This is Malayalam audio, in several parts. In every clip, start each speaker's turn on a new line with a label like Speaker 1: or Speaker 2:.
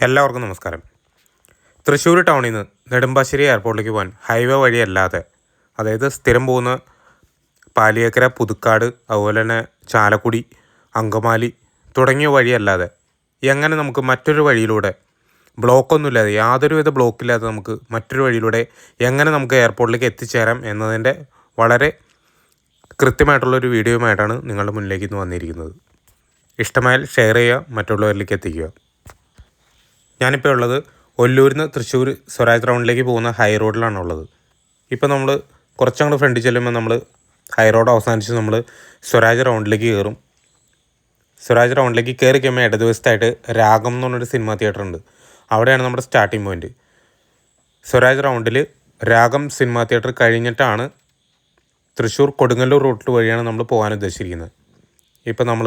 Speaker 1: എല്ലാവർക്കും നമസ്കാരം. തൃശ്ശൂർ ടൗണിൽ നിന്ന് നെടുമ്പാശ്ശേരി എയർപോർട്ടിലേക്ക് പോകാൻ ഹൈവേ വഴിയല്ലാതെ അതായത് സ്ഥിരം പോകുന്ന പാലിയേക്കര പുതുക്കാട് അതുപോലെ തന്നെ ചാലക്കുടി അങ്കമാലി തുടങ്ങിയ വഴിയല്ലാതെ എങ്ങനെ നമുക്ക് മറ്റൊരു വഴിയിലൂടെ ബ്ലോക്കൊന്നുമില്ലാതെ യാതൊരുവിധ ബ്ലോക്കില്ലാതെ നമുക്ക് മറ്റൊരു വഴിയിലൂടെ എങ്ങനെ നമുക്ക് എയർപോർട്ടിലേക്ക് എത്തിച്ചേരാം എന്നതിന്റെ വളരെ കൃത്യമായിട്ടുള്ളൊരു വീഡിയോയുമായിട്ടാണ് നിങ്ങളുടെ മുന്നിലേക്ക് ഇന്ന് വന്നിരിക്കുന്നത്. ഇഷ്ടമായാൽ ഷെയർ ചെയ്യുക മറ്റുള്ളവരിലേക്ക് എത്തിക്കുക. ഞാനിപ്പോൾ ഉള്ളത് ഒല്ലൂരിൽ നിന്ന് തൃശ്ശൂർ സ്വരാജ് റൗണ്ടിലേക്ക് പോകുന്ന ഹൈ റോഡിലാണ് ഉള്ളത്. ഇപ്പോൾ നമ്മൾ കുറച്ചങ്ങോട്ട് ഫ്രണ്ടിൽ ചെല്ലുമ്പോൾ നമ്മൾ ഹൈ റോഡ് അവസാനിച്ച് നമ്മൾ സ്വരാജ് റൗണ്ടിലേക്ക് കയറും സ്വരാജ് റൗണ്ടിലേക്ക് കയറി കഴിയുമ്പോൾ ഇടതുവശത്തായിട്ട് രാഗം എന്ന് പറഞ്ഞൊരു സിനിമ തിയേറ്റർ ഉണ്ട്. അവിടെയാണ് നമ്മുടെ സ്റ്റാർട്ടിംഗ് പോയിന്റ് സ്വരാജ് റൗണ്ടിൽ രാഗം സിനിമ തിയേറ്റർ കഴിഞ്ഞിട്ടാണ് തൃശ്ശൂർ കൊടുങ്ങല്ലൂർ റൂട്ട് വഴിയാണ് നമ്മൾ പോകാൻ ഉദ്ദേശിച്ചിരിക്കുന്നത്. ഇപ്പോൾ നമ്മൾ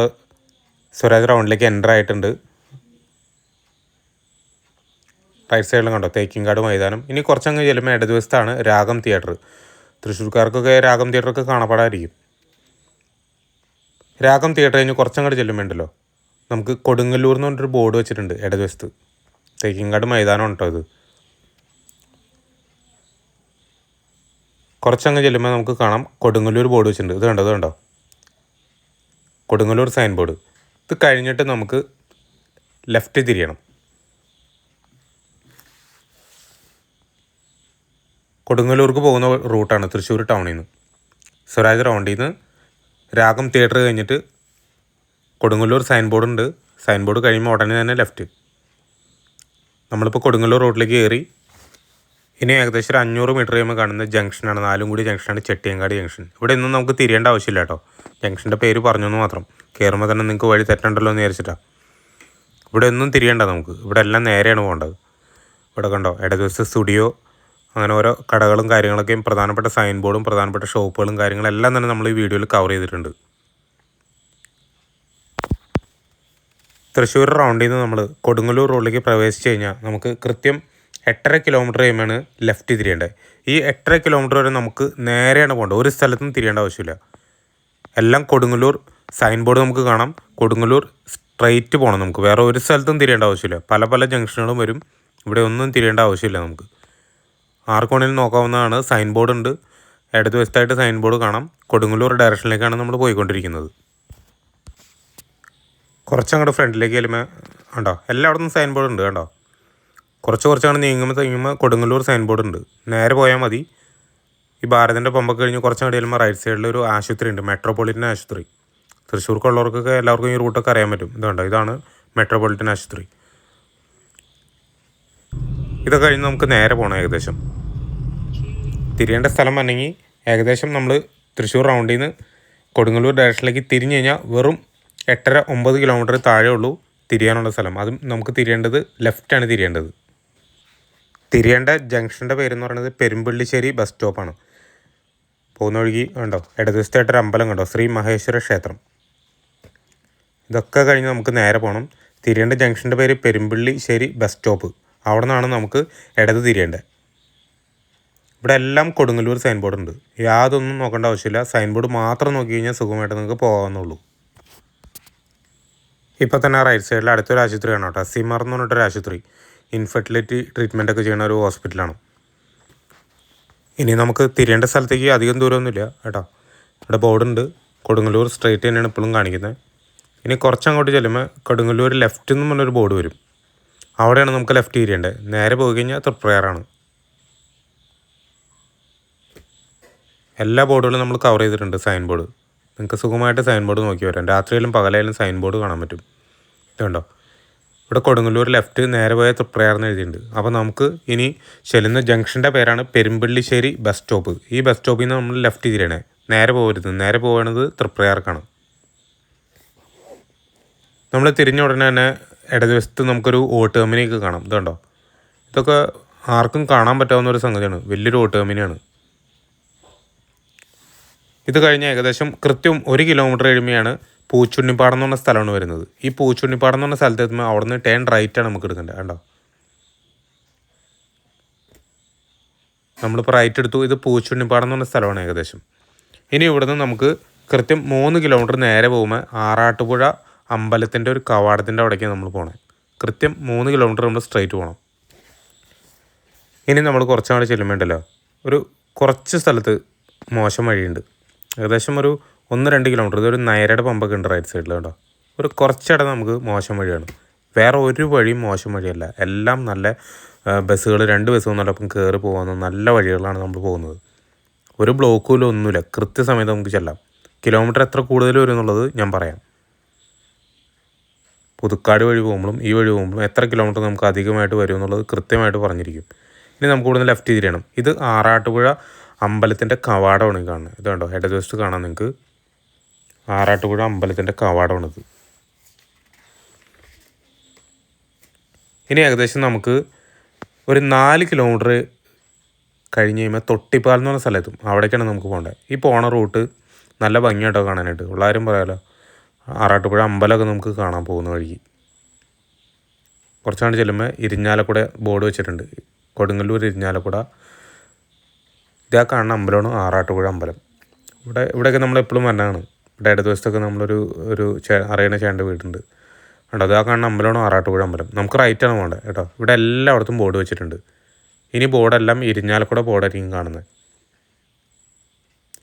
Speaker 1: സ്വരാജ് റൗണ്ടിലേക്ക് എന്റർ ആയിട്ടുണ്ട്. റൈറ്റ് സൈഡിലും കണ്ടോ? തേക്കിങ്കാട് മൈതാനം. ഇനി കുറച്ചങ്ങ് ചെല്ലുമ്പോൾ ഇടതുവശത്താണ് രാഗം തിയേറ്റർ. തൃശ്ശൂർക്കാർക്കൊക്കെ രാഗം തിയേറ്ററൊക്കെ കാണപ്പെടാതിരിക്കും. രാഗം തിയേറ്റർ കഴിഞ്ഞ് കുറച്ചങ്ങോട്ട് ചെല്ലുമ്പോണ്ടല്ലോ? നമുക്ക് കൊടുങ്ങല്ലൂർ എന്ന് പറഞ്ഞൊരു ബോർഡ് വെച്ചിട്ടുണ്ട് ഇടതുവശത്ത്. തേക്കിങ്കാട് മൈതാനം ഉണ്ടോ ഇത്? കുറച്ചങ്ങ് ചെല്ലുമ്പോൾ നമുക്ക് കാണാം. കൊടുങ്ങല്ലൂർ ബോർഡ് വെച്ചിട്ടുണ്ട്. ഇത് കണ്ടോ? ഇത് കണ്ടോ? കൊടുങ്ങല്ലൂർ സൈൻ ബോർഡ് ഇത് കഴിഞ്ഞിട്ട് നമുക്ക് ലെഫ്റ്റ് തിരിയണം. കൊടുങ്ങല്ലൂർക്ക് പോകുന്ന റൂട്ടാണ്. തൃശ്ശൂർ ടൗണിൽ നിന്ന് സ്വരാജ് റൗണ്ടിൽ നിന്ന് രാഗം തിയേറ്റർ കഴിഞ്ഞിട്ട് കൊടുങ്ങല്ലൂർ സൈൻ ബോർഡ് ഉണ്ട്. സൈൻ ബോർഡ് കഴിയുമ്പോൾ ഉടനെ തന്നെ ലെഫ്റ്റ് നമ്മളിപ്പോൾ കൊടുങ്ങല്ലൂർ റോഡിലേക്ക് കയറി ഇനി ഏകദേശം ഒരു അഞ്ഞൂറ് മീറ്റർ കഴിയുമ്പോൾ കാണുന്ന ജംഗ്ഷനാണ് നാലും കൂടി ജംഗ്ഷനാണ് ചെട്ടിയങ്കാട് ജംഗ്ഷൻ ഇവിടെ ഒന്നും നമുക്ക് തിരിയേണ്ട ആവശ്യമില്ല കേട്ടോ. ജംഗ്ഷന്റെ പേര് പറഞ്ഞു എന്ന് മാത്രം. കയറുമ്പോൾ തന്നെ നിങ്ങൾക്ക് വഴി തെറ്റണ്ടല്ലോ എന്ന് വിചാരിച്ചിട്ടാണ് ഇവിടെ ഒന്നും തിരിയേണ്ട നമുക്ക്. ഇവിടെ എല്ലാം നേരെയാണ് പോകേണ്ടത്. ഇവിടെ കണ്ടോ? ഇടതുവശത്ത് സ്റ്റുഡിയോ അങ്ങനെ ഓരോ കടകളും കാര്യങ്ങളൊക്കെയും പ്രധാനപ്പെട്ട സൈൻ ബോർഡും പ്രധാനപ്പെട്ട ഷോപ്പുകളും കാര്യങ്ങളെല്ലാം തന്നെ നമ്മൾ ഈ വീഡിയോയിൽ കവർ ചെയ്തിട്ടുണ്ട്. തൃശ്ശൂർ റൗണ്ടിൽ നിന്ന് നമ്മൾ കൊടുങ്ങല്ലൂർ റോഡിലേക്ക് പ്രവേശിച്ച് കഴിഞ്ഞാൽ നമുക്ക് കൃത്യം എട്ടര കിലോമീറ്റർ കഴിയുമ്പോൾ ലെഫ്റ്റ് തിരിയേണ്ടത് ഈ എട്ടര കിലോമീറ്റർ വരെ നമുക്ക് നേരെയാണ് പോകേണ്ടത്. ഒരു സ്ഥലത്തും തിരിയേണ്ട ആവശ്യമില്ല. എല്ലാം കൊടുങ്ങല്ലൂർ സൈൻ ബോർഡ് നമുക്ക് കാണാം. കൊടുങ്ങല്ലൂർ സ്ട്രൈറ്റ് പോകണം നമുക്ക്. വേറെ ഒരു സ്ഥലത്തും തിരിയേണ്ട ആവശ്യമില്ല. പല പല ജംഗ്ഷനുകളും വരും. ഇവിടെ ഒന്നും തിരിയേണ്ട ആവശ്യമില്ല നമുക്ക്. ആർക്കോണിൽ നോക്കാവുന്നതാണ്. സൈൻ ബോർഡ് ഉണ്ട്. ഇടത് വശത്തായിട്ട് സൈൻ ബോർഡ് കാണാം. കൊടുങ്ങല്ലൂർ ഡയറക്ഷനിലേക്കാണ് നമ്മൾ പോയിക്കൊണ്ടിരിക്കുന്നത്. കുറച്ചങ്ങോട്ട് ഫ്രണ്ടിലേക്ക് ചെല്ലുമ്പോൾ ഉണ്ടോ എല്ലായിടത്തും സൈൻ ബോർഡ് ഉണ്ട് കണ്ടോ? കുറച്ച് കുറച്ചാണ് നീങ്ങുമ്പോൾ നീങ്ങുമ്പോൾ കൊടുങ്ങല്ലൂർ സൈൻ ബോർഡ് ഉണ്ട്. നേരെ പോയാൽ മതി. ഈ ഭാരതിന്റെ പമ്പൊക്കെ കഴിഞ്ഞ് കുറച്ചങ്ങോട്ട് ചെല്ലുമ്പോൾ റൈറ്റ് സൈഡിൽ ഒരു ആശുപത്രി ഉണ്ട് മെട്രോപൊളിറ്റൻ ആശുപത്രി. തൃശ്ശൂർക്കുള്ളവർക്കൊക്കെ എല്ലാവർക്കും ഈ റൂട്ടൊക്കെ അറിയാൻ പറ്റും. ഇതുണ്ടോ ഇതാണ് മെട്രോപൊളിറ്റൻ ആശുപത്രി. ഇതൊക്കെ കഴിഞ്ഞ് നമുക്ക് നേരെ പോകണം ഏകദേശം. തിരിയേണ്ട സ്ഥലം വന്നെങ്കിൽ ഏകദേശം നമ്മൾ തൃശ്ശൂർ റൗണ്ടിൽ നിന്ന് കൊടുങ്ങല്ലൂർ ഡയറക്ഷനിലേക്ക് തിരിഞ്ഞു കഴിഞ്ഞാൽ വെറും എട്ടര ഒമ്പത് കിലോമീറ്റർ താഴെ ഉള്ളൂ തിരിയാനുള്ള സ്ഥലം. അതും നമുക്ക് തിരിയേണ്ടത് ലെഫ്റ്റാണ് തിരിയേണ്ടത്. തിരിയേണ്ട ജംഗ്ഷന്റെ പേരെന്ന് പറയുന്നത് പെരുമ്പള്ളിശ്ശേരി ബസ് സ്റ്റോപ്പാണ് പോകുന്ന വഴിക്ക് ഉണ്ടോ ഇടതുവശത്തായിട്ടൊരു അമ്പലം കണ്ടോ? ശ്രീ മഹേശ്വര ക്ഷേത്രം. ഇതൊക്കെ കഴിഞ്ഞ് നമുക്ക് നേരെ പോകണം തിരിയേണ്ട ജംഗ്ഷന്റെ പേര് പെരുമ്പള്ളിശ്ശേരി ബസ് സ്റ്റോപ്പ് അവിടെ നിന്നാണ് നമുക്ക് ഇടത് തിരിയേണ്ടത്. ഇവിടെ എല്ലാം കൊടുങ്ങല്ലൂർ സൈൻ ബോർഡ് ഉണ്ട് യാതൊന്നും നോക്കേണ്ട ആവശ്യമില്ല. സൈൻ ബോർഡ് മാത്രം നോക്കി കഴിഞ്ഞാൽ സുഖമായിട്ട് നിങ്ങൾക്ക് പോകാവുന്നുള്ളൂ ഇപ്പോൾ തന്നെ റൈറ്റ് സൈഡിൽ അടുത്തൊരു ആശുപത്രിയാണ് കേട്ടോ. സിമർ എന്ന് പറഞ്ഞിട്ടൊരു ആശുപത്രി. ഇൻഫെർട്ടിലിറ്റി ട്രീറ്റ്മെന്റ് ഒക്കെ ചെയ്യുന്ന ഒരു ഹോസ്പിറ്റലാണ് ഇനി നമുക്ക് തിരിയേണ്ട സ്ഥലത്തേക്ക് അധികം ദൂരമൊന്നുമില്ല കേട്ടോ. ഇവിടെ ബോർഡുണ്ട് കൊടുങ്ങല്ലൂർ സ്ട്രേറ്റ് തന്നെയാണ് ഇപ്പോഴും കാണിക്കുന്നത്. ഇനി കുറച്ചങ്ങോട്ട് ചെല്ലുമ്പോൾ കൊടുങ്ങല്ലൂർ ലെഫ്റ്റ് എന്ന് പറഞ്ഞൊരു ബോർഡ് വരും. അവിടെയാണ് നമുക്ക് ലെഫ്റ്റ് തിരിയേണ്ടത് നേരെ പോയി കഴിഞ്ഞാൽ തൃപ്രയാറാണ്. എല്ലാ ബോർഡുകളും നമ്മൾ കവർ ചെയ്തിട്ടുണ്ട് സൈൻ ബോർഡ് നിങ്ങൾക്ക് സുഖമായിട്ട് സൈൻ ബോർഡ് നോക്കി വരാം. രാത്രിയിലും പകലായാലും സൈൻ ബോർഡ് കാണാൻ പറ്റും. ഇതുണ്ടോ ഇവിടെ കൊടുങ്ങല്ലൂർ ലെഫ്റ്റ് നേരെ പോയ തൃപ്രയാർന്ന് എഴുതിയിട്ടുണ്ട്. അപ്പോൾ നമുക്ക് ഇനി ചെല്ലുന്ന ജംഗ്ഷന്റെ പേരാണ് പെരുമ്പള്ളിശ്ശേരി ബസ് സ്റ്റോപ്പ് ഈ ബസ് സ്റ്റോപ്പിൽ നിന്ന് നമ്മൾ ലെഫ്റ്റ് തിരിയണേ. നേരെ പോകരുത് നേരെ പോകുന്നത് തൃപ്രയാർക്കാണ് നമ്മൾ തിരിഞ്ഞ ഉടനെ തന്നെ ഇടതുവശത്ത് നമുക്കൊരു ഓട്ട് കമ്പനിയൊക്കെ കാണാം. ഇതുണ്ടോ ഇതൊക്കെ ആർക്കും കാണാൻ പറ്റാവുന്ന ഒരു സംഗതിയാണ്. വലിയൊരു ഓട്ട് കമ്പനിയാണ് ഇത് കഴിഞ്ഞ് ഏകദേശം കൃത്യം ഒരു കിലോമീറ്റർ കഴിയുമ്പോഴാണ് പൂച്ചുണ്ണിപ്പാടം എന്ന് പറഞ്ഞ സ്ഥലമാണ് വരുന്നത്. ഈ പൂച്ചുണ്ണിപ്പാടം എന്ന് പറഞ്ഞ സ്ഥലത്ത് എത്തുമ്പോൾ അവിടുന്ന് ടേൺ റൈറ്റാണ് നമുക്ക് എടുക്കേണ്ടത് കണ്ടോ? നമ്മളിപ്പോൾ റൈറ്റ് എടുത്തു. ഇത് പൂച്ചുണ്ണിപ്പാടം എന്ന് പറഞ്ഞ സ്ഥലമാണ് ഏകദേശം. ഇനി ഇവിടുന്ന് നമുക്ക് കൃത്യം മൂന്ന് കിലോമീറ്റർ നേരെ പോകുമ്പോൾ ആറാട്ടുപുഴ അമ്പലത്തിന്റെ ഒരു കവാടത്തിന്റെ അവിടേക്കാണ് നമ്മൾ പോകണേ കൃത്യം മൂന്ന് കിലോമീറ്റർ നമ്മൾ സ്ട്രൈറ്റ് പോകണം ഇനി നമ്മൾ കുറച്ചാൾ ചെല്ലുമ്പോണ്ടല്ലോ ഒരു കുറച്ച് സ്ഥലത്ത് മോശം വഴിയുണ്ട്. ഏകദേശം ഒരു ഒന്ന് രണ്ട് കിലോമീറ്റർ ഇതൊരു നയരയുടെ പമ്പൊക്കെ ഉണ്ട് റൈറ്റ് സൈഡിൽ കേട്ടോ. ഒരു കുറച്ചിടം നമുക്ക് മോശം വഴിയാണ്. വേറെ ഒരു വഴിയും മോശം വഴിയല്ല. എല്ലാം നല്ല ബസ്സുകൾ രണ്ട് ബസ് നല്ലപ്പം കയറി പോകുന്ന നല്ല വഴികളാണ് നമ്മൾ പോകുന്നത്. ഒരു ബ്ലോക്കുമില്ല ഒന്നുമില്ല. കൃത്യസമയത്ത് നമുക്ക് ചെല്ലാം. കിലോമീറ്റർ എത്ര കൂടുതൽ വരും എന്നുള്ളത് ഞാൻ പറയാം. പുതുക്കാട് വഴി പോകുമ്പോഴും ഈ വഴി പോകുമ്പോഴും എത്ര കിലോമീറ്റർ നമുക്ക് അധികമായിട്ട് വരും എന്നുള്ളത് കൃത്യമായിട്ട് പറഞ്ഞിരിക്കും. ഇനി നമുക്ക് ഇവിടുന്ന് ലെഫ്റ്റ് തിരിയണം ഇത് ആറാട്ടുപുഴ അമ്പലത്തിന്റെ കവാടമാണ് കാണുന്നത്. ഇത് കണ്ടോ? ഇടതുവശത്ത് കാണാം നിങ്ങൾക്ക് ആറാട്ടുപുഴ അമ്പലത്തിന്റെ കവാടമാണിത്. ഇനി ഏകദേശം നമുക്ക് ഒരു നാല് കിലോമീറ്റർ കഴിഞ്ഞ് കഴിയുമ്പോൾ തൊട്ടിപ്പാൽ എന്ന് പറഞ്ഞ സ്ഥലത്തും അവിടേക്കാണ് നമുക്ക് പോകേണ്ടത് ഈ പോണ റൂട്ട് നല്ല ഭംഗിയായിട്ടോ കാണാനായിട്ട്. ഉള്ളാരും പറയാലോ ആറാട്ടുപുഴ അമ്പലമൊക്കെ നമുക്ക് കാണാൻ പോകുന്ന വഴിക്ക്. കുറച്ചാണ് ചെല്ലുമ്പോൾ ഇരിഞ്ഞാലക്കുട ബോർഡ് വെച്ചിട്ടുണ്ട്. കൊടുങ്ങല്ലൂർ ഇരിഞ്ഞാലക്കുട ഇതാ കാണുന്ന അമ്പലമാണ് ആറാട്ടുപുഴ അമ്പലം. ഇവിടെ ഇവിടെയൊക്കെ നമ്മൾ എപ്പോഴും വരണതാണ്. ഇവിടെ ഇടതുവശത്തൊക്കെ നമ്മളൊരു ഒരു ചേ അറിയണ ചേണ്ട വീടുണ്ട്. കണ്ടോ അതാ കാണുന്ന അമ്പലമാണ് ആറാട്ടുപുഴ അമ്പലം. നമുക്ക് റൈറ്റാണ് പോകേണ്ടത് കേട്ടോ. ഇവിടെ എല്ലായിടത്തും ബോർഡ് വെച്ചിട്ടുണ്ട്. ഇനി ബോർഡെല്ലാം ഇരിഞ്ഞാലക്കുട ബോർഡായിരിക്കും കാണുന്നത്.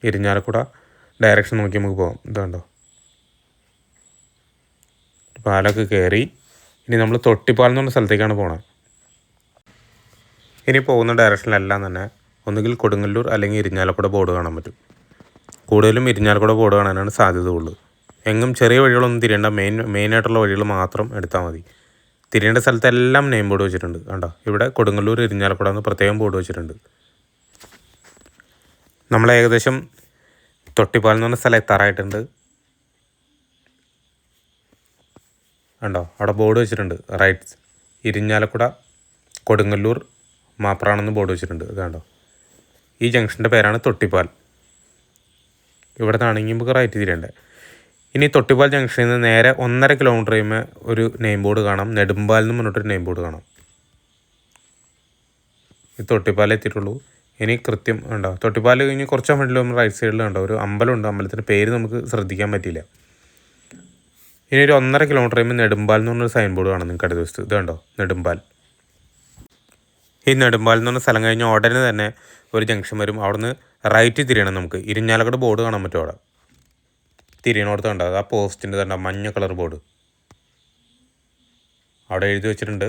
Speaker 1: ഇരിഞ്ഞാലക്കുട ഡയറക്ഷൻ നോക്കി നമുക്ക് പോകാം ഇതുണ്ടോ പാലൊക്കെ കയറി ഇനി നമ്മൾ തൊട്ടിപ്പാൽ എന്ന് പറഞ്ഞ സ്ഥലത്തേക്കാണ് പോണത്. ഇനി പോകുന്ന ഡയറക്ഷനിലെല്ലാം തന്നെ ഒന്നുകിൽ കൊടുങ്ങല്ലൂർ അല്ലെങ്കിൽ ഇരിഞ്ഞാലക്കുട ബോർഡ് കാണാൻ പറ്റും. കൂടുതലും ഇരിഞ്ഞാലക്കുട ബോർഡ് കാണാനാണ് സാധ്യത ഉള്ളത് എങ്ങും ചെറിയ വഴികളൊന്നും തിരിയേണ്ട മെയിൻ മെയിനായിട്ടുള്ള വഴികൾ മാത്രം എടുത്താൽ മതി. തിരിയേണ്ട സ്ഥലത്തെല്ലാം നെയിം ബോർഡ് വെച്ചിട്ടുണ്ട്. കണ്ടോ? ഇവിടെ കൊടുങ്ങല്ലൂർ ഇരിഞ്ഞാലക്കുട എന്ന് പ്രത്യേകം ബോർഡ് വെച്ചിട്ടുണ്ട്. നമ്മൾ ഏകദേശം തൊട്ടിപ്പാൽ എന്ന് പറഞ്ഞ സ്ഥലം എത്താറായിട്ടുണ്ട്. കണ്ടോ? അവിടെ ബോർഡ് വെച്ചിട്ടുണ്ട്. റൈറ്റ് ഇരിഞ്ഞാലക്കുട കൊടുങ്ങല്ലൂർ മാപ്രാണെന്ന് ബോർഡ് വെച്ചിട്ടുണ്ട്. കണ്ടോ? ഈ ജംഗ്ഷന്റെ പേരാണ് തൊട്ടിപ്പാൽ. ഇവിടെ നിന്നാണെങ്കിൽ നമുക്ക് റൈറ്റ് തിരിയേണ്ടത് ഇനി തൊട്ടിപ്പാൽ ജംഗ്ഷനിൽ നിന്ന് നേരെ ഒന്നര കിലോമീറ്റർ കഴിയുമ്പോൾ ഒരു നെയിം ബോർഡ് കാണാം. നെടുമ്പാൽ എന്ന് പറഞ്ഞിട്ടൊരു നെയിം ബോർഡ് കാണാം. ഈ തൊട്ടിപ്പാലേ എത്തിയിട്ടുള്ളൂ. ഇനി കൃത്യം ഉണ്ടാവും തൊട്ടിപ്പാൽ കഴിഞ്ഞ് കുറച്ച് ഫ്രണ്ടിൽ നമ്മൾ റൈറ്റ് സൈഡിൽ ഉണ്ടാവും ഒരു അമ്പലമുണ്ട്. അമ്പലത്തിന്റെ പേര് നമുക്ക് ശ്രദ്ധിക്കാൻ പറ്റിയില്ല. ഇനി ഒരു ഒന്നര കിലോമീറ്റർ കഴിയുമ്പോൾ നെടുമ്പാൽ എന്ന് പറഞ്ഞൊരു സൈൻ ബോർഡ് കാണാം നിങ്ങൾക്ക് അടുത്ത ദിവസത്ത്. ഇത് കണ്ടോ? നെടുമ്പാൽ. ഈ നെടുമ്പാലിൽ നിന്ന് സ്ഥലം കഴിഞ്ഞ ഉടനെ തന്നെ ഒരു ജംഗ്ഷൻ വരും. അവിടുന്ന് റൈറ്റ് തിരിയണം നമുക്ക്. ഇരിഞ്ഞാലക്കട ബോർഡ് കാണാൻ പറ്റും അവിടെ. തിരിയണോടത്ത് കണ്ടോ? ആ പോസ്റ്റിന്റെ തന്നെ മഞ്ഞ കളർ ബോർഡ് അവിടെ എഴുതി വെച്ചിട്ടുണ്ട്.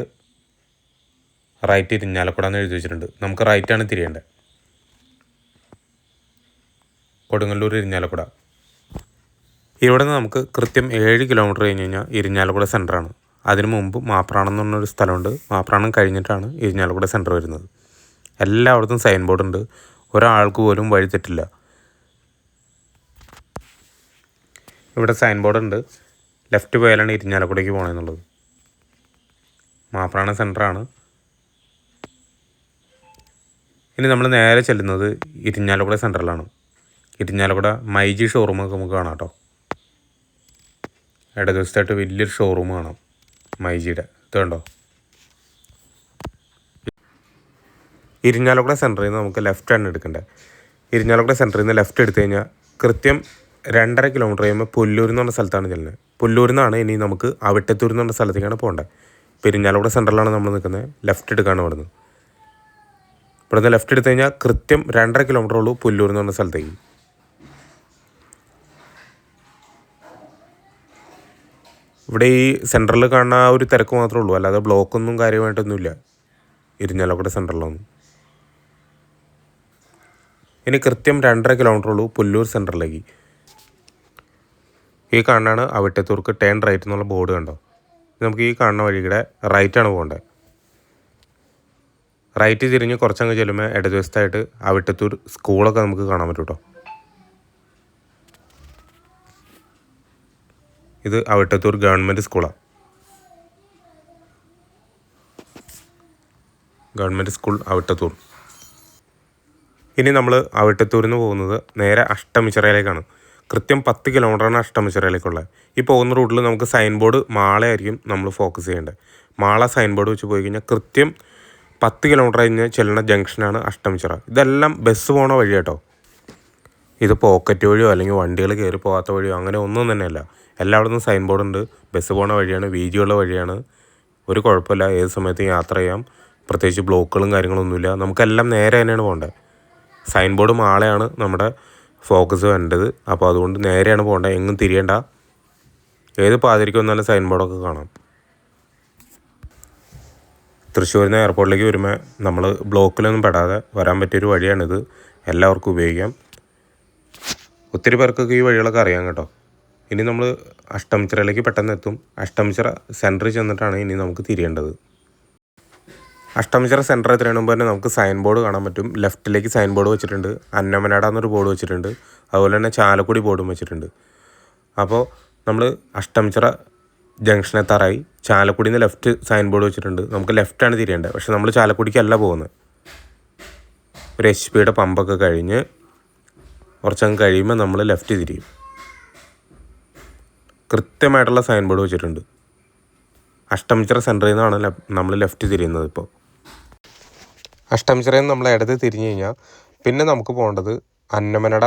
Speaker 1: റൈറ്റ് ഇരിഞ്ഞാലക്കുടാന്ന് എഴുതി വെച്ചിട്ടുണ്ട്. നമുക്ക് റൈറ്റാണ് തിരിയേണ്ടത്. കൊടുങ്ങല്ലൂർ ഇരിഞ്ഞാലക്കുട. ഇവിടെ നിന്ന് നമുക്ക് കൃത്യം ഏഴ് കിലോമീറ്റർ കഴിഞ്ഞ് കഴിഞ്ഞാൽ ഇരിഞ്ഞാലക്കുട സെന്ററാണ് അതിന് മുമ്പ് മാപ്രാണം എന്ന് പറഞ്ഞൊരു സ്ഥലമുണ്ട്. മാപ്രാണം കഴിഞ്ഞിട്ടാണ് ഇരിഞ്ഞാലക്കുട സെന്റർ വരുന്നത്. എല്ലായിടത്തും സൈൻ ബോർഡ് ഉണ്ട്. ഒരാൾക്ക് പോലും വഴി തെറ്റില്ല. ഇവിടെ സൈൻ ബോർഡ് ഉണ്ട്. ലെഫ്റ്റ് പോയാലാണ് ഇരിഞ്ഞാലക്കുടയ്ക്ക് പോകണമെന്നുള്ളത് മാപ്രാണ സെന്ററാണ് ഇനി നമ്മൾ നേരെ ചെല്ലുന്നത് ഇരിഞ്ഞാലക്കുട സെന്ററിലാണ് ഇരിഞ്ഞാലക്കുട മൈജി ഷോറൂമൊക്കെ നമുക്ക് കാണാം കേട്ടോ. ഇടതുവശത്തായിട്ട് വലിയൊരു ഷോറൂം കാണാം. മൈജിയുടെ. ഇതുണ്ടോ ഇരിഞ്ഞാലക്കുട സെന്ററിൽ നിന്ന് നമുക്ക് ലെഫ്റ്റ് ആണ് എടുക്കേണ്ടത് ഇരിഞ്ഞാലക്കുട സെന്ററിൽ നിന്ന് ലെഫ്റ്റ് എടുത്തു കഴിഞ്ഞാൽ കൃത്യം രണ്ടര കിലോമീറ്റർ കഴിയുമ്പോൾ പുല്ലൂർ എന്ന് പറഞ്ഞ സ്ഥലത്താണ് ചെല്ലുന്നത്. പുല്ലൂരിൽ നിന്നാണ് ഇനി നമുക്ക് അവിട്ടത്തൂർ എന്ന് പറഞ്ഞ സ്ഥലത്തേക്കാണ് പോകേണ്ടത് ഇപ്പോൾ ഇരിഞ്ഞാലക്കുട സെന്ററിലാണ് നമ്മൾ നിൽക്കുന്നത്. ലെഫ്റ്റ് എടുക്കാണ് ഇവിടുന്ന്. ഇവിടുന്ന് ലെഫ്റ്റ് എടുത്തു കഴിഞ്ഞാൽ കൃത്യം രണ്ടര കിലോമീറ്റർ ഉള്ളൂ പുല്ലൂർ എന്ന് പറഞ്ഞ സ്ഥലത്തേക്ക്. ഇവിടെ ഈ സെന്ററിൽ കാണുന്ന ആ ഒരു തിരക്ക് മാത്രമേ ഉള്ളൂ. അല്ലാതെ ബ്ലോക്കൊന്നും കാര്യമായിട്ടൊന്നുമില്ല. ഇരിഞ്ഞാലക്കുട സെന്ററിലൊന്നും ഇനി കൃത്യം രണ്ടര കിലോമീറ്റർ ഉള്ളൂ പുല്ലൂർ സെന്ററിലേക്ക് ഈ കാണാണ് അവിട്ടത്തൂർക്ക് ടേൺ റൈറ്റ് എന്നുള്ള ബോർഡ് കണ്ടോ? നമുക്ക് ഈ കാണുന്ന വഴിയുടെ റൈറ്റാണ് പോകേണ്ടത് റൈറ്റ് തിരിഞ്ഞ് കുറച്ചങ്ങ് ചെല്ലുമ്പോൾ ഇടതുവശത്തായിട്ട് അവിട്ടത്തൂർ സ്കൂളൊക്കെ നമുക്ക് കാണാൻ പറ്റും കേട്ടോ ഇത് അവിട്ടത്തൂർ ഗവൺമെന്റ് സ്കൂളാണ് ഗവൺമെന്റ് സ്കൂൾ അവിട്ടത്തൂർ. ഇനി നമ്മൾ അവിട്ടത്തൂരിൽ നിന്ന് പോകുന്നത് നേരെ അഷ്ടമിച്ചിറയിലേക്കാണ്. കൃത്യം പത്ത് കിലോമീറ്ററാണ് അഷ്ടമിച്ചിറയിലേക്കുള്ളത്. ഈ പോകുന്ന റൂട്ടിൽ നമുക്ക് സൈൻ ബോർഡ് മാളയായിരിക്കും നമ്മൾ ഫോക്കസ് ചെയ്യേണ്ടത്. മാള സൈൻ ബോർഡ് വെച്ച് പോയി കഴിഞ്ഞാൽ കൃത്യം പത്ത് കിലോമീറ്റർ കഴിഞ്ഞ് ചെല്ലുന്ന ജംഗ്ഷനാണ് അഷ്ടമിച്ചിറ. ഇതെല്ലാം ബസ് പോണ വഴി കേട്ടോ ഇത് പോക്കറ്റ് വഴിയോ അല്ലെങ്കിൽ വണ്ടികൾ കയറി പോകാത്ത വഴിയോ അങ്ങനെ ഒന്നും തന്നെയല്ല. എല്ലായിടത്തും സൈൻ ബോർഡ് ഉണ്ട്. ബസ് പോണ വഴിയാണ് വീതിയുള്ള വഴിയാണ്. ഒരു കുഴപ്പമില്ല. ഏത് സമയത്തും യാത്ര ചെയ്യാം. പ്രത്യേകിച്ച് ബ്ലോക്കുകളും കാര്യങ്ങളൊന്നുമില്ല. നമുക്കെല്ലാം നേരെ തന്നെയാണ് പോകേണ്ടത്. സൈൻ ബോർഡ് മാളെയാണ് നമ്മുടെ ഫോക്കസ് വേണ്ടത് അപ്പോൾ അതുകൊണ്ട് നേരെയാണ് പോകേണ്ടത്. എങ്ങും തിരിയണ്ട. ഏത് പാതിരിക്കും വന്നാലും സൈൻ ബോർഡൊക്കെ കാണാം. തൃശ്ശൂരിൽ നിന്ന് എയർപോർട്ടിലേക്ക് വരുമ്പോൾ നമ്മൾ ബ്ലോക്കിലൊന്നും പെടാതെ വരാൻ പറ്റിയൊരു വഴിയാണിത്. എല്ലാവർക്കും ഉപയോഗിക്കാം. ഒത്തിരി പേർക്കൊക്കെ ഈ വഴികളൊക്കെ അറിയാം കേട്ടോ. ഇനി നമ്മൾ അഷ്ടമിച്ചിറയിലേക്ക് പെട്ടെന്ന് എത്തും. അഷ്ടമിച്ചിറ സെന്ററിൽ ചെന്നിട്ടാണ് ഇനി നമുക്ക് തിരിയേണ്ടത്. അഷ്ടമിച്ചിറ സെന്റർ എത്തുന്നതിന് മുമ്പ് തന്നെ നമുക്ക് സൈൻ ബോർഡ് കാണാൻ പറ്റും. ലെഫ്റ്റിലേക്ക് സൈൻ ബോർഡ് വെച്ചിട്ടുണ്ട്. അന്നമനാട എന്നൊരു ബോർഡ് വെച്ചിട്ടുണ്ട്. അതുപോലെ തന്നെ ചാലക്കുടി ബോർഡും വെച്ചിട്ടുണ്ട്. അപ്പോൾ നമ്മൾ അഷ്ടമിച്ചിറ ജംഗ്ഷൻ എത്താറായി. ചാലക്കുടിയിൽ നിന്ന് ലെഫ്റ്റ് സൈൻ ബോർഡ് വെച്ചിട്ടുണ്ട്. നമുക്ക് ലെഫ്റ്റാണ് തിരിയേണ്ടത്. പക്ഷെ നമ്മൾ ചാലക്കുടിക്കല്ല പോകുന്നത്. ഒരു എച്ച് പിയുടെ പമ്പൊക്കെ കഴിഞ്ഞ് കുറച്ചങ്ങ് കഴിയുമ്പോൾ നമ്മൾ ലെഫ്റ്റ് തിരിയും. കൃത്യമായിട്ടുള്ള സൈൻ ബോർഡ് വെച്ചിട്ടുണ്ട്. അഷ്ടമിച്ചിറ സെന്ററിൽ നിന്നാണ് നമ്മൾ ലെഫ്റ്റ് തിരിയുന്നത് ഇപ്പോൾ അഷ്ടമിച്ചിറയിൽ നിന്ന് നമ്മൾ ഇടത് തിരിഞ്ഞു കഴിഞ്ഞാൽ പിന്നെ നമുക്ക് പോകേണ്ടത് അന്നമനട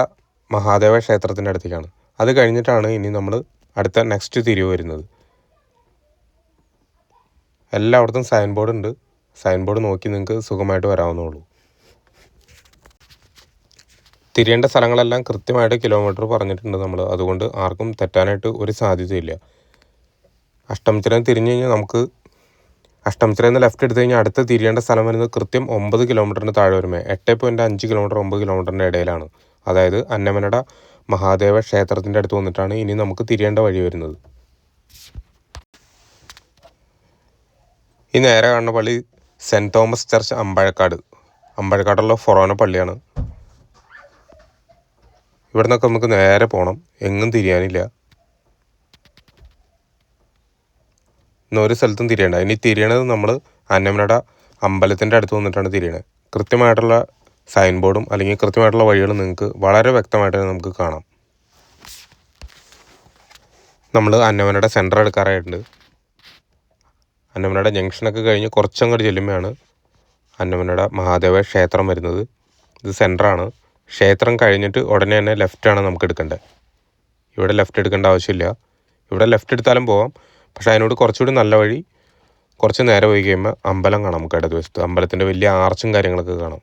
Speaker 1: മഹാദേവ ക്ഷേത്രത്തിന്റെ അടുത്തേക്കാണ്. അത് കഴിഞ്ഞിട്ടാണ് ഇനി നമ്മൾ അടുത്ത നെക്സ്റ്റ് തിരിവ് വരുന്നത്. എല്ലായിടത്തും സൈൻ ബോർഡ് ഉണ്ട്. സൈൻ ബോർഡ് നോക്കി നിങ്ങൾക്ക് സുഖമായിട്ട് വരാവുന്നുള്ളൂ തിരിയേണ്ട സ്ഥലങ്ങളെല്ലാം കൃത്യമായിട്ട് കിലോമീറ്റർ പറഞ്ഞിട്ടുണ്ട് നമ്മൾ അതുകൊണ്ട് ആർക്കും തെറ്റാനായിട്ട് ഒരു സാധ്യതയില്ല. അഷ്ടമിച്ചിരം തിരിഞ്ഞു കഴിഞ്ഞാൽ നമുക്ക് അഷ്ടമിച്ചിറയിൽ നിന്ന് ലെഫ്റ്റ് എടുത്തു കഴിഞ്ഞാൽ അടുത്ത് തിരിയേണ്ട സ്ഥലം വരുന്നത് കൃത്യം ഒമ്പത് കിലോമീറ്ററിന് താഴെ വരുമേ. എട്ട് പോയിന്റ് അഞ്ച് കിലോമീറ്റർ ഒമ്പത് കിലോമീറ്ററിന്റെ ഇടയിലാണ്. അതായത് അന്നമനട മഹാദേവ ക്ഷേത്രത്തിന്റെ അടുത്ത് വന്നിട്ടാണ് ഇനി നമുക്ക് തിരിയേണ്ട വഴി വരുന്നത്. ഈ നേരെ കാണുന്ന പള്ളി സെന്റ് തോമസ് ചർച്ച് അമ്പഴക്കാട്. അമ്പഴക്കാടുള്ള ഫൊറോന പള്ളിയാണ്. ഇവിടെ നിന്നൊക്കെ നമുക്ക് നേരെ പോകണം എങ്ങും തിരിയാനില്ല. ഇന്ന് ഒരു സ്ഥലത്തും തിരിയണ്ട. ഇനി തിരിയണത് നമ്മൾ അന്നമനട അമ്പലത്തിന്റെ അടുത്ത് വന്നിട്ടാണ് തിരിയണത്. കൃത്യമായിട്ടുള്ള സൈൻ ബോർഡും അല്ലെങ്കിൽ കൃത്യമായിട്ടുള്ള വഴികളും നിങ്ങൾക്ക് വളരെ വ്യക്തമായിട്ട് നമുക്ക് കാണാം. നമ്മൾ അന്നമനയുടെ സെന്റർ എടുക്കാറായിട്ടുണ്ട്. അന്നമനയുടെ ജംഗ്ഷനൊക്കെ കഴിഞ്ഞ് കുറച്ചങ്ങോട്ട് ചെല്ലുമ്പോഴാണ് അന്നമനയുടെ മഹാദേവ ക്ഷേത്രം വരുന്നത്. ഇത് സെന്ററാണ് ക്ഷേത്രം കഴിഞ്ഞിട്ട് ഉടനെ തന്നെ ലെഫ്റ്റാണ് നമുക്ക് എടുക്കേണ്ടത്. ഇവിടെ ലെഫ്റ്റ് എടുക്കേണ്ട ആവശ്യമില്ല. ഇവിടെ ലെഫ്റ്റ് എടുത്താലും പോവാം. പക്ഷേ അതിനോട് കുറച്ചുകൂടി നല്ല വഴി കുറച്ച് നേരെ പോയി കഴിയുമ്പോൾ അമ്പലം കാണാം നമുക്ക് ഇടത് വശത്ത്. അമ്പലത്തിന്റെ വലിയ ആർച്ചും കാര്യങ്ങളൊക്കെ കാണാം.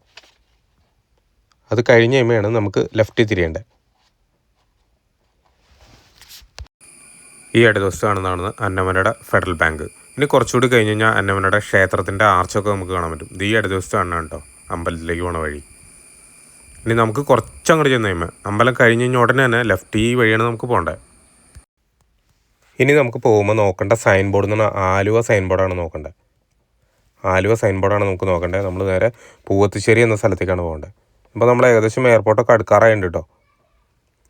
Speaker 1: അത് കഴിഞ്ഞ് കഴിയുമ്പോഴാണ് നമുക്ക് ലെഫ്റ്റ് തിരിയേണ്ടത്. ഈ ഇടതുവശത്ത് കാണുന്നതാണ് അന്നമനയുടെ ഫെഡറൽ ബാങ്ക് ഇനി കുറച്ചുകൂടി കഴിഞ്ഞ് കഴിഞ്ഞാൽ അന്നമനയുടെ ക്ഷേത്രത്തിന്റെ ആർച്ചൊക്കെ നമുക്ക് കാണാൻ പറ്റും. ഇത് ഈ ഇടതുവശത്ത് കാണണം കേട്ടോ. അമ്പലത്തിലേക്ക് പോണ വഴി. ഇനി നമുക്ക് കുറച്ചങ്ങോട്ട് ചെന്ന് കഴിയുമ്പോൾ അമ്പലം കഴിഞ്ഞ് കഴിഞ്ഞാൽ ഉടനെ തന്നെ ലെഫ്റ്റ് ഈ വഴിയാണ് നമുക്ക് പോകേണ്ടത് ഇനി നമുക്ക് പോകുമ്പോൾ നോക്കേണ്ട സൈൻ ബോർഡ് എന്ന് പറഞ്ഞാൽ ആലുവ സൈൻ ബോർഡാണ് നോക്കേണ്ടത് ആലുവ സൈൻ ബോർഡാണ് നമുക്ക് നോക്കേണ്ടത് നമ്മൾ നേരെ പൂവത്തുശ്ശേരി എന്ന സ്ഥലത്തേക്കാണ് പോകേണ്ടത് അപ്പോൾ നമ്മൾ ഏകദേശം എയർപോർട്ടൊക്കെ അടുക്കാറായുണ്ട് കേട്ടോ.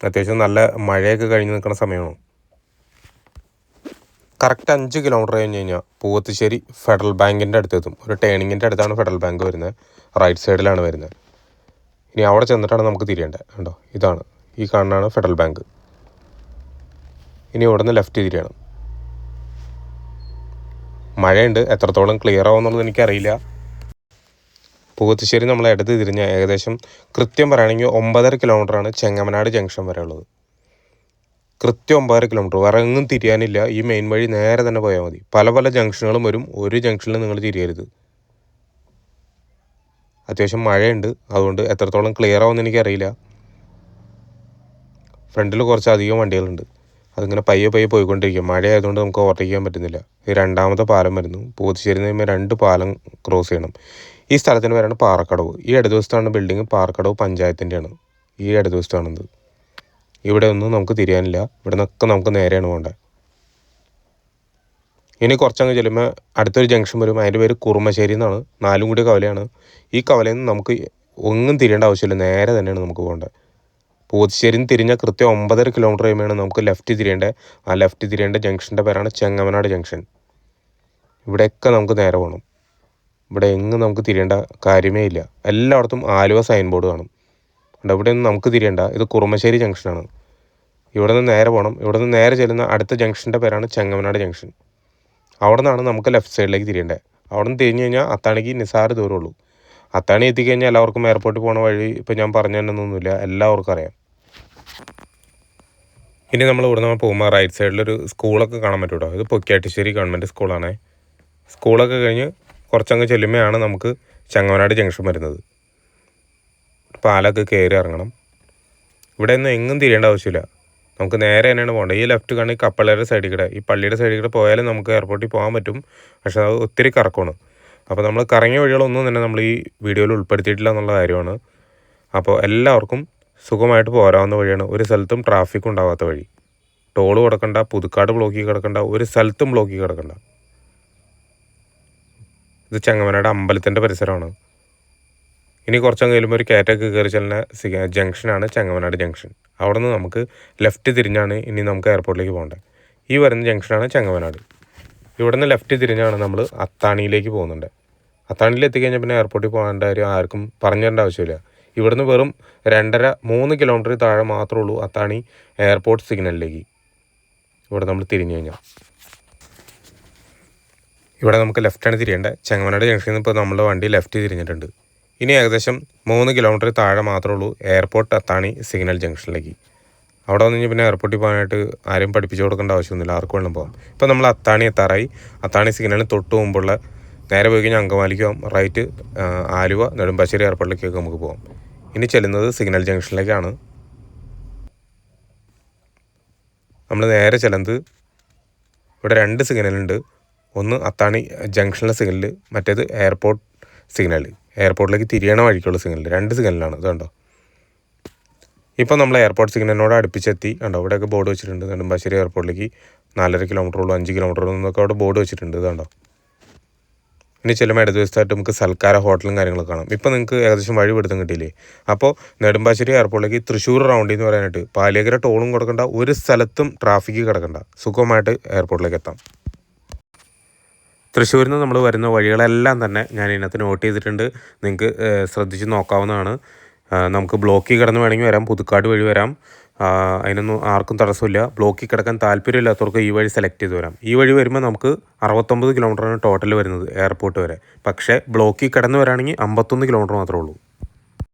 Speaker 1: അത്യാവശ്യം നല്ല മഴയൊക്കെ കഴിഞ്ഞ് നിൽക്കുന്ന സമയമാണ്. കറക്റ്റ് അഞ്ച് കിലോമീറ്റർ കഴിഞ്ഞ് കഴിഞ്ഞാൽ പൂവത്തുശ്ശേരി ഫെഡറൽ ബാങ്കിന്റെ അടുത്തെത്തും. ഒരു ടേണിങ്ങിന്റെ അടുത്താണ് ഫെഡറൽ ബാങ്ക് വരുന്നത്. റൈറ്റ് സൈഡിലാണ് വരുന്നത്. ഇനി അവിടെ ചെന്നിട്ടാണ് നമുക്ക് തിരിയേണ്ടത് കണ്ടോ? ഇതാണ്. ഈ കാണുന്നതാണ് ഫെഡറൽ ബാങ്ക് ഇനി ഇവിടെ നിന്ന് ലെഫ്റ്റ് തിരിയണം. മഴയുണ്ട്. എത്രത്തോളം ക്ലിയർ ആവുമെന്നുള്ളത് എനിക്കറിയില്ല. പൂവത്തുശ്ശേരി നമ്മൾ ഇടത്ത് തിരിഞ്ഞ ഏകദേശം കൃത്യം പറയുകയാണെങ്കിൽ ഒമ്പതര കിലോമീറ്ററാണ് ചെങ്ങമനാട് ജംഗ്ഷൻ വരെ ഉള്ളത് കൃത്യം ഒമ്പതര കിലോമീറ്റർ വേറെ എങ്ങും തിരിയാനില്ല. ഈ മെയിൻ വഴി നേരെ തന്നെ പോയാൽ മതി. പല പല ജംഗ്ഷനുകളും വരും. ഒരു ജംഗ്ഷനിൽ നിങ്ങൾ തിരിയരുത്. അത്യാവശ്യം മഴയുണ്ട്. അതുകൊണ്ട് എത്രത്തോളം ക്ലിയർ ആവുമെന്ന് എനിക്കറിയില്ല. ഫ്രണ്ടിൽ കുറച്ച് അധികം വണ്ടികളുണ്ട്. അതിങ്ങനെ പയ്യെ പയ്യെ പോയിക്കൊണ്ടിരിക്കും. മഴ ആയതുകൊണ്ട് നമുക്ക് ഓവർടേക്ക് പറ്റുന്നില്ല. ഈ രണ്ടാമത്തെ പാലം വരുന്നു. പൂത്തുശ്ശേരി നിന്ന് രണ്ട് പാലം ക്രോസ് ചെയ്യണം. ഈ സ്ഥലത്തിന് പേരാണ് പാറക്കടവ്. ഈ ഇടതുവശത്താണ് ബിൽഡിംഗ് പാറക്കടവ് പഞ്ചായത്തിന്റെയാണ് ഈ ഇടതുവശത്താണിത്. ഇവിടെ ഒന്നും നമുക്ക് തിരിയാനില്ല. ഇവിടെ നിന്നൊക്കെ നമുക്ക് നേരെയാണ് പോകേണ്ടത് ഇനി കുറച്ചങ്ങ് ചെല്ലുമ്പോൾ അടുത്തൊരു ജംഗ്ഷൻ വരും അതിന്റെ പേര് കുറുമശ്ശേരി എന്നാണ്. നാലും കൂടി കവലയാണ്. ഈ കവലയിൽ നിന്ന് നമുക്ക് ഒന്നും തിരിയേണ്ട ആവശ്യമില്ല. നേരെ തന്നെയാണ് നമുക്ക് പോകേണ്ടത്. പോത്തിശ്ശേരിയിൽ നിന്ന് തിരിഞ്ഞാൽ കൃത്യം ഒമ്പതര കിലോമീറ്റർ കഴിയുമ്പോഴാണ് നമുക്ക് ലെഫ്റ്റ് തിരിയേണ്ടത്. ആ ലെഫ്റ്റ് തിരിയേണ്ട ജംഗ്ഷന്റെ പേരാണ് ചെങ്ങമനാട് ജംഗ്ഷൻ ഇവിടെയൊക്കെ നമുക്ക് നേരെ പോകണം ഇവിടെ എങ്ങും നമുക്ക് തിരിയേണ്ട കാര്യമേ ഇല്ല. എല്ലായിടത്തും ആലുവ സൈൻ ബോർഡ് കാണും. ഇവിടെ നിന്ന് നമുക്ക് തിരിയേണ്ട ഇത് കുറുമശ്ശേരി ജംഗ്ഷനാണ് ഇവിടെ നിന്ന് നേരെ പോകണം ഇവിടെ നിന്ന് നേരെ ചെല്ലുന്ന അടുത്ത ജംഗ്ഷന്റെ പേരാണ് ചെങ്ങമനാട് ജംഗ്ഷൻ അവിടെ നിന്നാണ് നമുക്ക് ലെഫ്റ്റ് സൈഡിലേക്ക് തിരിയേണ്ടത് അവിടെ നിന്ന് തിരിഞ്ഞു കഴിഞ്ഞാൽ അത്താണിക്ക് നിസാര ദൂരമുള്ളൂ. അത്താണി എത്തിക്കഴിഞ്ഞാൽ എല്ലാവർക്കും എയർപോർട്ടിൽ പോണ വഴി ഇപ്പോൾ ഞാൻ പറഞ്ഞു തന്നൊന്നുമില്ല എല്ലാവർക്കും അറിയാം. ഇനി നമ്മൾ ഇവിടെ നിന്ന് പോകുമ്പോൾ റൈറ്റ് സൈഡിലൊരു സ്കൂളൊക്കെ കാണാൻ പറ്റും കേട്ടോ ഇത് പൊക്കിയാട്ടിശ്ശേരി ഗവൺമെന്റ് സ്കൂളാണ് സ്കൂളൊക്കെ കഴിഞ്ഞ് കുറച്ചങ്ങ് ചെല്ലുമ്പോഴാണ് നമുക്ക് ചങ്ങവനാട് ജംഗ്ഷൻ വരുന്നത്. പാലൊക്കെ കയറി ഇറങ്ങണം. ഇവിടെ നിന്ന് എങ്ങും തിരിയേണ്ട ആവശ്യമില്ല. നമുക്ക് നേരെ തന്നെയാണ് പോകേണ്ടത്. ഈ ലെഫ്റ്റ് കാണി കപ്പളയുടെ സൈഡിൽ കൂടെ. ഈ പള്ളിയുടെ സൈഡിൽ കൂടെ പോയാലും നമുക്ക് എയർപോർട്ടിൽ പോകാൻ പറ്റും. പക്ഷെ അത് ഒത്തിരി കറക്കമാണ്. അപ്പോൾ നമ്മൾ കറങ്ങിയ വഴികളൊന്നും തന്നെ നമ്മൾ ഈ വീഡിയോയിൽ ഉൾപ്പെടുത്തിയിട്ടില്ല എന്നുള്ള കാര്യമാണ്. അപ്പോൾ എല്ലാവർക്കും സുഖമായിട്ട് പോരാവുന്ന വഴിയാണ്. ഒരു സ്ഥലത്തും ട്രാഫിക് ഉണ്ടാവാത്ത വഴി. ടോൾ കൊടുക്കണ്ട പുതുക്കാട് ബ്ലോക്കിൽ കിടക്കണ്ട ഒരു സ്ഥലത്തും ബ്ലോക്കിൽ കിടക്കണ്ട. ഇത് ചെങ്ങമനയുടെ അമ്പലത്തിന്റെ പരിസരമാണ്. ഇനി കുറച്ചങ്ങ് കഴിയുമ്പോൾ ഒരു കയറ്റൊക്കെ കയറി ചെല്ലുന്ന ജംഗ്ഷനാണ് ചെങ്ങമനാട് ജംഗ്ഷൻ. അവിടെ നിന്ന് നമുക്ക് ലെഫ്റ്റ് തിരിഞ്ഞാണ് ഇനി നമുക്ക് എയർപോർട്ടിലേക്ക് പോകേണ്ടത്. ഈ വരുന്ന ജംഗ്ഷനാണ് ചെങ്ങമനാട്. ഇവിടെ നിന്ന് ലെഫ്റ്റ് തിരിഞ്ഞാണ് നമ്മൾ അത്താണിയിലേക്ക് പോകുന്നുണ്ട്. അത്താണിയിൽ എത്തിക്കഴിഞ്ഞാൽ പിന്നെ എയർപോർട്ടിൽ പോകേണ്ട കാര്യം ആർക്കും പറഞ്ഞു തരേണ്ട ആവശ്യമില്ല. ഇവിടുന്ന് വെറും രണ്ടര മൂന്ന് കിലോമീറ്റർ താഴെ മാത്രമേ ഉള്ളൂ അത്താണി എയർപോർട്ട് സിഗ്നലിലേക്ക്. ഇവിടെ നമ്മൾ തിരിഞ്ഞു കഴിഞ്ഞാൽ ഇവിടെ നമുക്ക് ലെഫ്റ്റാണ് തിരിയേണ്ടത്. ചെങ്ങമനാട് ജംഗ്ഷനിൽ നിന്ന് ഇപ്പോൾ നമ്മുടെ വണ്ടി ലെഫ്റ്റ് തിരിഞ്ഞിട്ടുണ്ട്. ഇനി ഏകദേശം മൂന്ന് കിലോമീറ്റർ താഴെ മാത്രമേ ഉള്ളൂ എയർപോർട്ട് അത്താണി സിഗ്നൽ ജംഗ്ഷനിലേക്ക് അവിടെ വന്നു കഴിഞ്ഞാൽ പിന്നെ എയർപോർട്ടിൽ പോകാനായിട്ട് ആരും പഠിപ്പിച്ചു കൊടുക്കേണ്ട ആവശ്യമൊന്നുമില്ല. ആർക്കും വേണം പോകാം. ഇപ്പോൾ നമ്മൾ അത്താണി എത്താറായി. അത്താണി സിഗ്നലിന് തൊട്ട് മുമ്പുള്ള നേരെ പോയി കഴിഞ്ഞാൽ അങ്കമാലിക്ക് റൈറ്റ് ആലുവ നെടുമ്പാശ്ശേരി എയർപോർട്ടിലേക്കൊക്കെ നമുക്ക് പോകാം. ഇനി ചെല്ലുന്നത് സിഗ്നൽ ജംഗ്ഷനിലേക്കാണ് നമ്മൾ നേരെ ചെല്ലുന്നത് ഇവിടെ രണ്ട് സിഗ്നലുണ്ട് ഒന്ന് അത്താണി ജംഗ്ഷനിലെ സിഗ്നൽ മറ്റേത് എയർപോർട്ട് സിഗ്നൽ എയർപോർട്ടിലേക്ക് തിരിയണ വഴിക്കുള്ള സിഗ്നൽ രണ്ട് സിഗ്നലാണ് കണ്ടോ? ഇപ്പോൾ നമ്മൾ എയർപോർട്ട് സിഗ്നലിനോട് അടുപ്പിച്ചെത്തി കണ്ടോ? ഇവിടെയൊക്കെ ബോർഡ് വെച്ചിട്ടുണ്ട് നെടുമ്പാശ്ശേരി എയർപോർട്ടിലേക്ക് നാലര കിലോമീറ്റർ ഉള്ളൂ അഞ്ച് കിലോമീറ്റർ ഉള്ളൂ എന്നൊക്കെ അവിടെ ബോർഡ് വെച്ചിട്ടുണ്ട് കണ്ടോ? ഇനി ചെല്ലുമ്പോൾ ഇടത് ദിവസമായിട്ട് നമുക്ക് സൽക്കാര ഹോട്ടലും കാര്യങ്ങളൊക്കെ കാണാം. ഇപ്പോൾ നിങ്ങൾക്ക് ഏകദേശം വഴി പിടുത്തം കിട്ടിയില്ലേ? അപ്പോൾ നെടുമ്പാശ്ശേരി എയർപോർട്ടിലേക്ക് തൃശ്ശൂർ റൗണ്ടിൽ എന്ന് പറയാനായിട്ട് പാലിയക്കര ടോളും കൊടുക്കേണ്ട ഒരു സ്ഥലത്തും ട്രാഫിക്ക് കിടക്കണ്ട. സുഖമായിട്ട് എയർപോർട്ടിലേക്ക് എത്താം. തൃശ്ശൂരിൽ നിന്ന് നമ്മൾ വരുന്ന വഴികളെല്ലാം തന്നെ ഞാൻ ഇതിനകത്ത് നോട്ട് ചെയ്തിട്ടുണ്ട്. നിങ്ങൾക്ക് ശ്രദ്ധിച്ച് നോക്കാവുന്നതാണ്. നമുക്ക് ബ്ലോക്കിൽ കിടന്ന് വേണമെങ്കിൽ വരാം. പുതുക്കാട് വഴി വരാം. അതിനൊന്നും ആർക്കും തടസ്സമില്ല. ബ്ലോക്കിൽ കിടക്കാൻ താല്പര്യമില്ലാത്തവർക്ക് ഈ വഴി സെലക്ട് ചെയ്ത് വരാം. ഈ വഴി വരുമ്പോൾ നമുക്ക് അറുപത്തൊമ്പത് കിലോമീറ്ററാണ് ടോട്ടൽ വരുന്നത് എയർപോർട്ട് വരെ. പക്ഷേ ബ്ലോക്കിൽ കിടന്ന് വരാണെങ്കിൽ അമ്പത്തൊന്ന് കിലോമീറ്റർ മാത്രമേ ഉള്ളൂ.